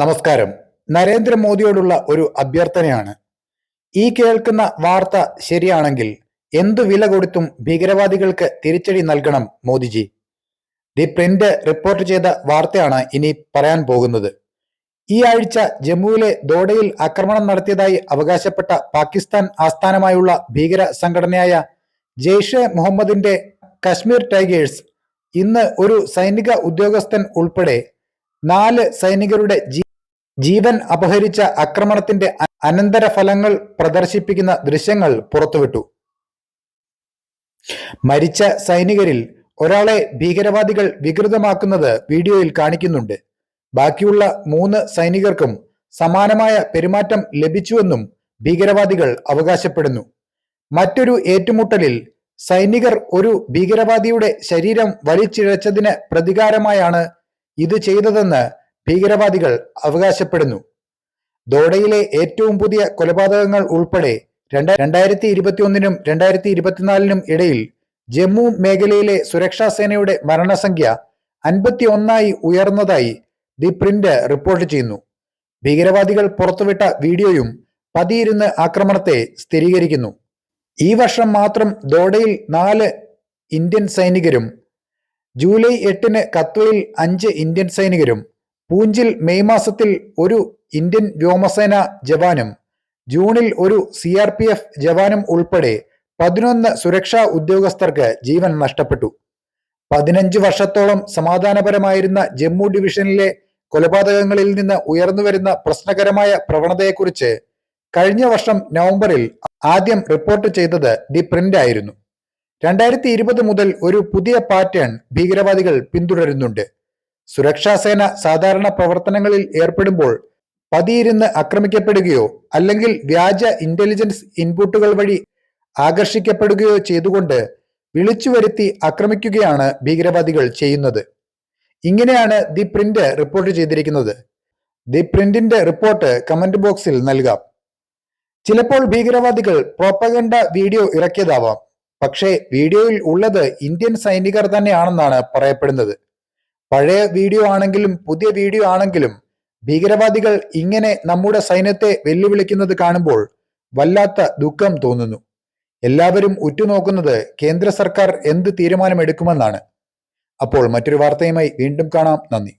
നമസ്കാരം. നരേന്ദ്രമോദിയോടുള്ള ഒരു അഭ്യർത്ഥനയാണ്. ഈ കേൾക്കുന്ന വാർത്ത ശരിയാണെങ്കിൽ എന്തു വില കൊടുത്തും ഭീകരവാദികൾക്ക് തിരിച്ചടി നൽകണം മോദിജി. ദി പ്രിന്റ് റിപ്പോർട്ട് ചെയ്ത വാർത്തയാണ് ഇനി പറയാൻ പോകുന്നത്. ഈ ആഴ്ച ജമ്മുവിലെ ദോഡയിൽ ആക്രമണം നടത്തിയതായി അവകാശപ്പെട്ട പാകിസ്ഥാൻ ആസ്ഥാനമായുള്ള ഭീകര സംഘടനയായ ജെയ്ഷെ മുഹമ്മദിന്റെ കശ്മീർ ടൈഗേഴ്സ് ഇന്ന് ഒരു സൈനിക ഉദ്യോഗസ്ഥൻ ഉൾപ്പെടെ നാല് സൈനികരുടെ ജീവൻ അപഹരിച്ച ആക്രമണത്തിന്റെ അനന്തര അനന്തരഫലങ്ങൾ പ്രദർശിപ്പിക്കുന്ന ദൃശ്യങ്ങൾ പുറത്തുവിട്ടു. മരിച്ച സൈനികരിൽ ഒരാളെ ഭീകരവാദികൾ വികൃതമാക്കുന്നത് വീഡിയോയിൽ കാണിക്കുന്നുണ്ട്. ബാക്കിയുള്ള മൂന്ന് സൈനികർക്കും സമാനമായ പെരുമാറ്റം ലഭിച്ചുവെന്നും ഭീകരവാദികൾ അവകാശപ്പെടുന്നു. മറ്റൊരു ഏറ്റുമുട്ടലിൽ സൈനികർ ഒരു ഭീകരവാദിയുടെ ശരീരം വലിച്ചിഴച്ചതിന് പ്രതികാരമായാണ് ഇത് ചെയ്തതെന്ന് ഭീകരവാദികൾ അവകാശപ്പെടുന്നു. ദോഡയിലെ ഏറ്റവും പുതിയ കൊലപാതകങ്ങൾ ഉൾപ്പെടെ രണ്ട രണ്ടായിരത്തി ഇരുപത്തിയൊന്നിനും രണ്ടായിരത്തി ഇരുപത്തിനാലിനും ഇടയിൽ ജമ്മു മേഖലയിലെ സുരക്ഷാ സേനയുടെ മരണസംഖ്യ അൻപത്തി ഒന്നായി ഉയർന്നതായി ദി പ്രിന്റ് റിപ്പോർട്ട് ചെയ്യുന്നു. ഭീകരവാദികൾ പുറത്തുവിട്ട വീഡിയോയും പതിയിരുന്ന് ആക്രമണത്തെ സ്ഥിരീകരിക്കുന്നു. ഈ വർഷം മാത്രം ദോഡയിൽ നാല് ഇന്ത്യൻ സൈനികരും ജൂലൈ എട്ടിന് കത്വയിൽ അഞ്ച് ഇന്ത്യൻ സൈനികരും പൂഞ്ചിൽ മെയ് മാസത്തിൽ ഒരു ഇന്ത്യൻ വ്യോമസേന ജവാനും ജൂണിൽ ഒരു സി ആർ പി എഫ് ജവാനും ഉൾപ്പെടെ പതിനൊന്ന് സുരക്ഷാ ഉദ്യോഗസ്ഥർക്ക് ജീവൻ നഷ്ടപ്പെട്ടു. പതിനഞ്ച് വർഷത്തോളം സമാധാനപരമായിരുന്ന ജമ്മു ഡിവിഷനിലെ കൊലപാതകങ്ങളിൽ നിന്ന് ഉയർന്നുവരുന്ന പ്രശ്നകരമായ പ്രവണതയെക്കുറിച്ച് കഴിഞ്ഞ വർഷം നവംബറിൽ ആദ്യം റിപ്പോർട്ട് ചെയ്തത് ദി പ്രിന്റ് ആയിരുന്നു. രണ്ടായിരത്തി ഇരുപത് മുതൽ ഒരു പുതിയ പാറ്റേൺ ഭീകരവാദികൾ പിന്തുടരുന്നുണ്ട്. സുരക്ഷാ സേന സാധാരണ പ്രവർത്തനങ്ങളിൽ ഏർപ്പെടുമ്പോൾ പതിയിരുന്ന് ആക്രമിക്കപ്പെടുകയോ അല്ലെങ്കിൽ വ്യാജ ഇന്റലിജൻസ് ഇൻപുട്ടുകൾ വഴി ആകർഷിക്കപ്പെടുകയോ ചെയ്തുകൊണ്ട് വിളിച്ചു വരുത്തി ആക്രമിക്കുകയാണ് ഭീകരവാദികൾ ചെയ്യുന്നത്. ഇങ്ങനെയാണ് ദി പ്രിന്റ് റിപ്പോർട്ട് ചെയ്തിരിക്കുന്നത്. ദി പ്രിന്റിന്റെ റിപ്പോർട്ട് കമന്റ് ബോക്സിൽ നൽകാം. ചിലപ്പോൾ ഭീകരവാദികൾ പ്രോപ്പഗണ്ട വീഡിയോ ഇറക്കിയതാവാം. പക്ഷേ വീഡിയോയിൽ ഉള്ളത് ഇന്ത്യൻ സൈനികർ തന്നെയാണെന്നാണ് പറയപ്പെടുന്നത്. പഴയ വീഡിയോ ആണെങ്കിലും പുതിയ വീഡിയോ ആണെങ്കിലും ഭീകരവാദികൾ ഇങ്ങനെ നമ്മുടെ സൈന്യത്തെ വെല്ലുവിളിക്കുന്നത് കാണുമ്പോൾ വല്ലാത്ത ദുഃഖം തോന്നുന്നു. എല്ലാവരും ഉറ്റുനോക്കുന്നത് കേന്ദ്ര സർക്കാർ എന്ത് തീരുമാനമെടുക്കുമെന്നാണ്. അപ്പോൾ മറ്റൊരു വാർത്തയുമായി വീണ്ടും കാണാം. നന്ദി.